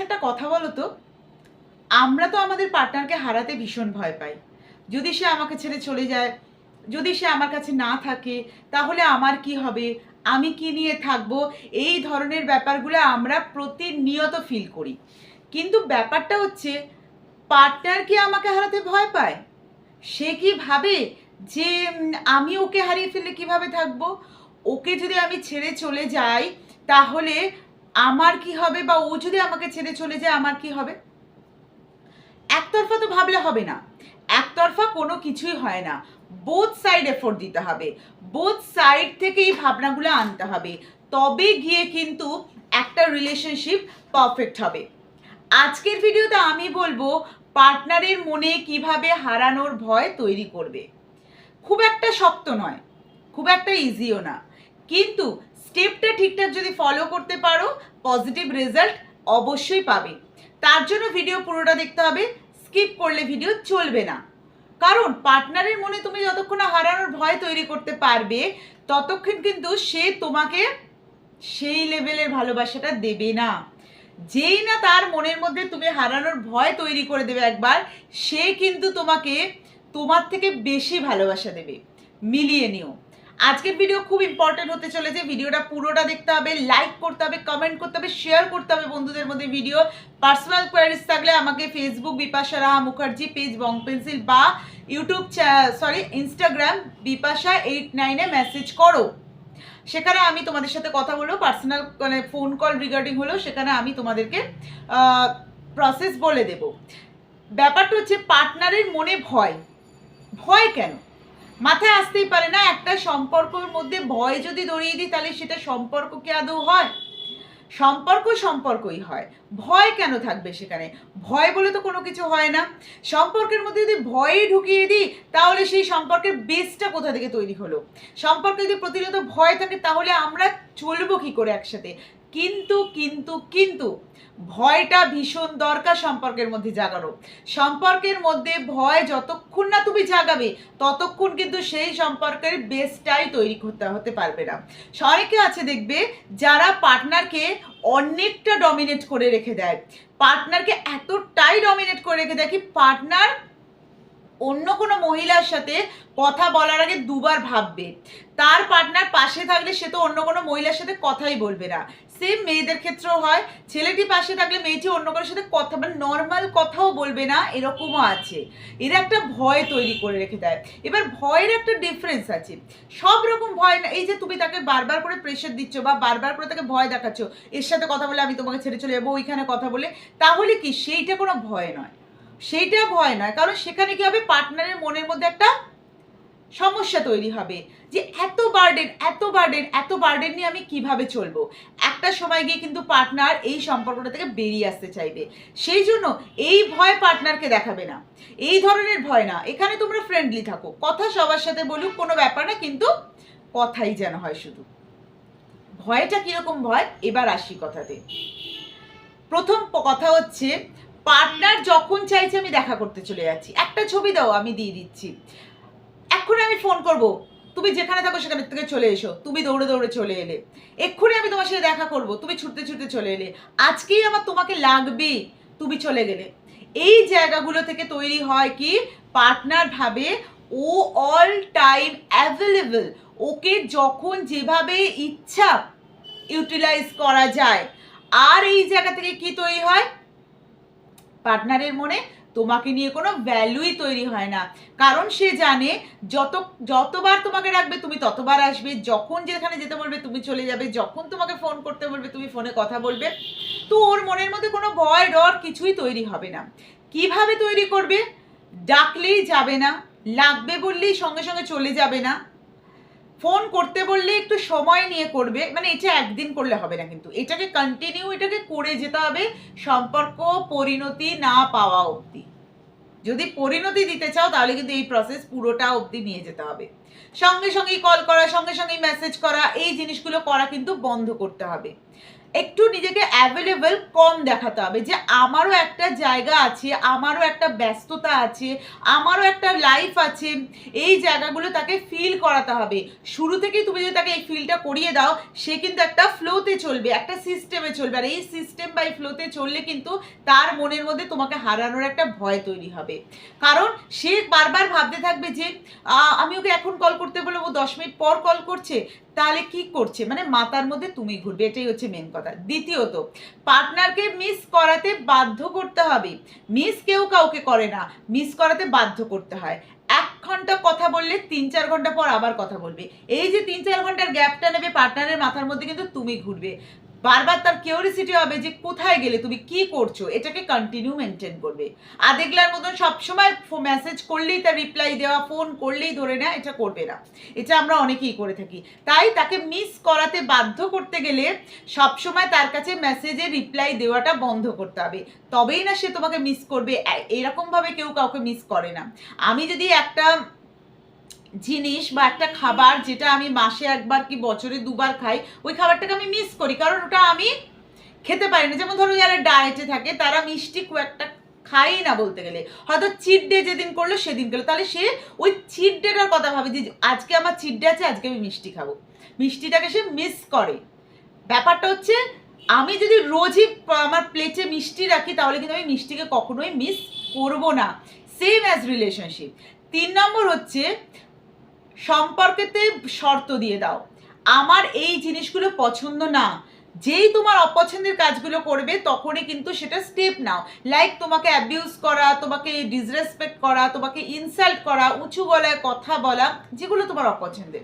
আচ্ছা একটা কথা বলো তো? আমরা তো আমাদের পার্টনারকে হারাতে ভীষণ ভয় পাই। যদি সে আমাকে ছেড়ে চলে যায়, যদি সে আমার কাছে না থাকে, তাহলে আমার কি হবে? আমি কি নিয়ে থাকব? এই ধরনের ব্যাপারগুলো আমরা প্রতিনিয়ত ফিল করি। কিন্তু ব্যাপারটা হচ্ছে পার্টনার কি আমাকে হারাতে ভয় পায়? সে কি ভাবে যে, আমি ওকে হারিয়ে ফেললে কীভাবে থাকব? ওকে যদি আমি ছেড়ে চলে যাই, তাহলে আমার কি হবে বা ও যদি আমাকে ছেড়ে চলে যায়, আমার কি হবে? একতরফা তো ভাবলে হবে না। একতরফা কোনো কিছুই হয় না। বোথ সাইড এফোর্ট দিতে হবে। বোথ সাইড থেকে এই ভাবনাগুলো আনতে হবে। তবে গিয়ে কিন্তু একটা রিলেশনশিপ পারফেক্ট হবে। আজকের ভিডিওতে আমি বলব পার্টনারের মনে কীভাবে হারানোর ভয় তৈরি করবে। খুব একটা শক্ত নয়। খুব একটা ইজিও না। কিন্তু স্টেপটা ঠিকঠাক যদি ফলো করতে পারো পজিটিভ রেজাল্ট অবশ্যই পাবে। তার জন্য ভিডিও পুরোটা দেখতে হবে স্কিপ করলে ভিডিও চলবে না। কারণ পার্টনারের মনে তুমি যতক্ষণ হারানোর ভয় তৈরি করতে পারবে, ততক্ষণ কিন্তু সে তোমাকে সেই লেভেলের ভালোবাসাটা দেবে না। যেই না তার মনের মধ্যে তুমি হারানোর ভয় তৈরি করে দেবে একবার, সে কিন্তু তোমাকে তোমার থেকে বেশি ভালোবাসা দেবে। মিলিয়ে নিও। আজকের ভিডিও খুব ইম্পর্টেন্ট হতে চলেছে। ভিডিওটা পুরোটা দেখতে হবে লাইক করতে হবে কমেন্ট করতে হবে শেয়ার করতে হবে বন্ধুদের মধ্যে ভিডিও পার্সোনাল কোয়ারিজ থাকলে আমাকে Facebook Bipasha Raha Mukherjee page Bong pencil বা YouTube sorry Instagram Bipasha eight নাইনে মেসেজ করো। সেখানে আমি তোমাদের সাথে কথা বলব পার্সোনাল মানে ফোন কল রিগার্ডিং হলেও সেখানে আমি তোমাদেরকে প্রসেস বলে দেব। ব্যাপারটা হচ্ছে পার্টনারের মনে ভয়। ভয় কেন? মাথায় আসতেই পারে না, একটা সম্পর্কের মধ্যে ভয় যদি দড়িয়ে দিই, তাহলে সেটা সম্পর্ক কি আদৌ হয়? সম্পর্ক সম্পর্কই হয়। ভয় কেন থাকবে সেখানে? ভয় বলে তো কোনো কিছু হয় না। সম্পর্কের মধ্যে যদি ভয়ই ঢুকিয়ে দিই, তাহলে সেই সম্পর্কের বেসটা কোথা থেকে তৈরি হলো? সম্পর্কে যদি প্রতিনিয়ত ভয় থাকে, তাহলে আমরা চলবো কী করে একসাথে? কিন্তু কিন্তু কিন্তু ভয়টা ভীষণ দরকার সম্পর্কের মধ্যে জাগানো সম্পর্কের মধ্যে ভয় যতক্ষণ না তুমি জাগাবে, ততক্ষণ কিন্তু সেই সম্পর্কের বেসটাই তৈরি করতে হতে পারবে না। অনেকে আছে দেখবে, যারা পার্টনারকে অনেকটা ডমিনেট করে রেখে দেয়। পার্টনারকে এতটাই ডমিনেট করে রেখে দেয় কি পার্টনার অন্য কোনো মহিলার সাথে কথা বলার আগে দুবার ভাববে। তার পার্টনার পাশে থাকলে সে তো অন্য কোনো মহিলার সাথে কথাই বলবে না। সেম মেয়েদের ক্ষেত্রেও হয়। ছেলেটি পাশে থাকলে মেয়েটি অন্য কারোর সাথে কথা মানে নর্মাল কথাও বলবে না, এরকমও আছে। এরা একটা ভয় তৈরি করে রেখে দেয়। এবার ভয়ের একটা ডিফারেন্স আছে। সব রকম ভয় না, এই যে তুমি তাকে বারবার করে প্রেশার দিচ্ছ বা বারবার করে তাকে ভয় দেখাচ্ছ, এর সাথে কথা বলে আমি তোমাকে ছেড়ে চলে যাব, ওইখানে কথা বলে, তাহলে কি সেইটা কোনো ভয় নয়? সেইটা ভয় নয়, কারণ সেখানে কি হবে? পার্টনারের মনের মধ্যে একটা সমস্যা তৈরি হবে যে এত বার্ডেন এত বার্ডেন এত বার্ডেন নিয়ে আমি কীভাবে চলবো? একটা সময় গিয়ে কিন্তু পার্টনার এই সম্পর্কটা থেকে বেরিয়ে আসতে চাইবে। সেই জন্য এই ভয় পার্টনারকে দেখাবে না। এই ধরনের ভয় না। এখানে তোমরা ফ্রেন্ডলি থাকো। কথা সবার সাথে বলুক, কোনো ব্যাপার না, কিন্তু কথাই যেন হয় শুধু। ভয়টা কীরকম ভয়? এবার আসি কথাতে। প্রথম কথা হচ্ছে পার্টনার যখন চাইছে, আমি দেখা করতে চলে যাচ্ছি। একটা ছবি দাও, আমি দিয়ে দিচ্ছি। এক্ষুনি আমি ফোন করব। তুমি যেখানে থাকো, সেখানে থেকে চলে এসো। তুমি দৌড়ে দৌড়ে চলে এলে। এক্ষুনি আমি তোমার সাথে দেখা করব। তুমি ছুটতে ছুটতে চলে এলে। আজকেই আমার তোমাকে লাগবে তুমি চলে গেলে। এই জায়গাগুলো থেকে তৈরি হয় কি? পার্টনার ভাবে ও অল টাইম অ্যাভেলেবল। ওকে যখন যেভাবে ইচ্ছা ইউটিলাইজ করা যায়। আর এই জায়গা থেকে কি তৈরি হয়? পার্টনারের মনে তোমাকে নিয়ে কোনো ভ্যালুই তৈরি হয় না। কারণ সে জানে যত, যতবার তোমাকে রাখবে, তুমি ততবার আসবে। যখন যেখানে যেতে বলবে, তুমি চলে যাবে। যখন তোমাকে ফোন করতে বলবে, তুমি ফোনে কথা বলবে। তো ওর মনের মধ্যে কোনো ভয়, ডর কিছুই তৈরি হবে না। কীভাবে তৈরি করবে? ডাকলেই যাবে না, লাগবে বললেই সঙ্গে সঙ্গে চলে যাবে না। ফোন করতে বললে একটু সময় নিয়ে করবে। মানে এটা একদিন করলে হবে না কিন্তু। এটাকে কন্টিনিউ এটাকে করে যেতে হবে সম্পর্ক পরিণতি না পাওয়া অবধি। যদি পরিণতি দিতে চাও তাহলে কিন্তু এই প্রসেস পুরোটা অবধি নিয়ে যেতে হবে। সঙ্গে সঙ্গেই কল করা, সঙ্গে সঙ্গেই মেসেজ করা, এই জিনিসগুলো করা কিন্তু বন্ধ করতে হবে। একটু নিজেকে অ্যাভেলেবেল কম দেখাতে হবে যে আমারও একটা জায়গা আছে, আমারও একটা ব্যস্ততা আছে, আমারও একটা লাইফ আছে। এই জায়গাগুলো তাকে ফিল করাতে হবে। শুরু থেকেই তুমি যদি তাকে এই ফিলটা করিয়ে দাও, সে কিন্তু একটা ফ্লোতে চলবে, একটা সিস্টেমে চলবে। আর এই সিস্টেম বাই ফ্লোতে চললে কিন্তু তার মনের মধ্যে তোমাকে হারানোর একটা ভয় তৈরি হবে। কারণ সে বারবার ভাবতে থাকবে যে আমি ওকে এখন কল করতে বলে ও দশ মিনিট পর কল করছে। তাহলে কি করছে? মানে মাতার মধ্যে তুমি ঘুরবে, এটাই হচ্ছে মেন কথা। দ্বিতীয়ত পার্টনারকে মিস করাতে বাধ্য করতে হবে। মিস কেউ কাউকে করে না মিস করাতে বাধ্য করতে হয়। এক ঘণ্টা কথা বললে তিন চার ঘণ্টা পর আবার কথা বলবে। এই যে তিন চার ঘণ্টার গ্যাপটা নেবে পার্টনারের মাথার মধ্যে কিন্তু তুমি ঘুরবে। বারবার তার কিউরিসিটি হবে যে কোথায় গেলে, তুমি কি করছ? এটাকে কন্টিনিউ মেনটেন করবে। আর দেখলার মতন সবসময় মেসেজ করলেই তার রিপ্লাই দেওয়া ফোন করলেই ধরে নেয় এটা করবে না। এটা আমরা অনেকেই করে থাকি। তাই তাকে মিস করাতে বাধ্য করতে গেলে সবসময় তার কাছে মেসেজে রিপ্লাই দেওয়াটা বন্ধ করতে হবে। তবেই না সে তোমাকে মিস করবে। এরকমভাবে কেউ কাউকে মিস করে না। আমি যদি একটা জিনিস বা একটা খাবার যেটা আমি মাসে একবার কি বছরে দুবার খাই, ওই খাবারটাকে আমি মিস করি, কারণ ওটা আমি খেতে পারি না যেমন ধরো যারা ডায়েটে থাকে, তারা মিষ্টি খুব একটা খাই না বলতে গেলে। হয়তো চিট ডে যেদিন করল সেদিন গেলো। তাহলে সে ওই চিট ডেটার কথা ভাবে যে আজকে আমার চিট ডে আছে, আজকে আমি মিষ্টি খাব। মিষ্টিটাকে সে মিস করে। ব্যাপারটা হচ্ছে, আমি যদি রোজই আমার প্লেটে মিষ্টি রাখি, তাহলে কিন্তু আমি মিষ্টিকে কখনোই মিস করব না। সেম অ্যাজ রিলেশনশিপ তিন নম্বর হচ্ছে সম্পর্কেতে শর্ত দিয়ে দাও। আমার এই জিনিসগুলো পছন্দ না। যেই তোমার অপছন্দের কাজগুলো করবে, তখনই কিন্তু সেটা স্টেপ নাও। লাইক তোমাকে অ্যাবিউজ করা, তোমাকে ডিসরেসপেক্ট করা, তোমাকে ইনসাল্ট করা, উঁচু গলায় কথা বলা, যেগুলো তোমার অপছন্দের।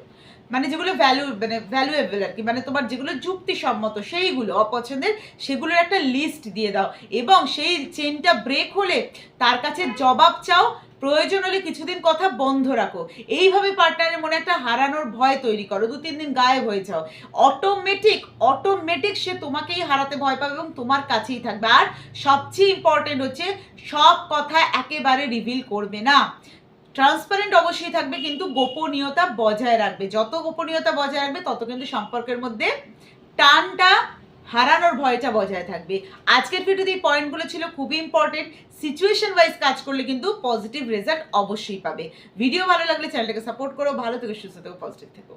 মানে যেগুলো ভ্যালু মানে ভ্যালুয়েবল আর কি। মানে তোমার যেগুলো যুক্তিসম্মত, সেইগুলো অপছন্দের, সেগুলোর একটা লিস্ট দিয়ে দাও। এবং সেই চেনটা ব্রেক হলে তার কাছে জবাব চাও প্রয়োজন হলে কিছুদিন কথা বন্ধ রাখো। এইভাবে পার্টনারের মনে একটা হারানোর ভয় তৈরি করো। দু, তিন দিন গায়েব হয়ে যাও। অটোমেটিক অটোমেটিক সে তোমাকেই হারাতে ভয় পাবে এবং তোমার কাছেই থাকবে। আর সবচেয়ে ইম্পর্টেন্ট হচ্ছে, সব কথা একেবারে রিভিল করবে না। ট্রান্সপারেন্ট অবশ্যই থাকবে, কিন্তু গোপনীয়তা বজায় রাখবে। যত গোপনীয়তা বজায় রাখবে, তত কিন্তু সম্পর্কের মধ্যে টানটা হারানোর ভয়টা বজায় থাকবে। আজকের ভিডিওতে এই পয়েন্টগুলো ছিল খুবই ইম্পর্টেন্ট সিচুয়েশন ওয়াইজ কাজ করলে কিন্তু পজিটিভ রেজাল্ট অবশ্যই পাবে। ভিডিও ভালো লাগলে চ্যানেলটাকে সাপোর্ট করো, ভালো থেকে, সুস্থ থেকো পজিটিভ থেকো।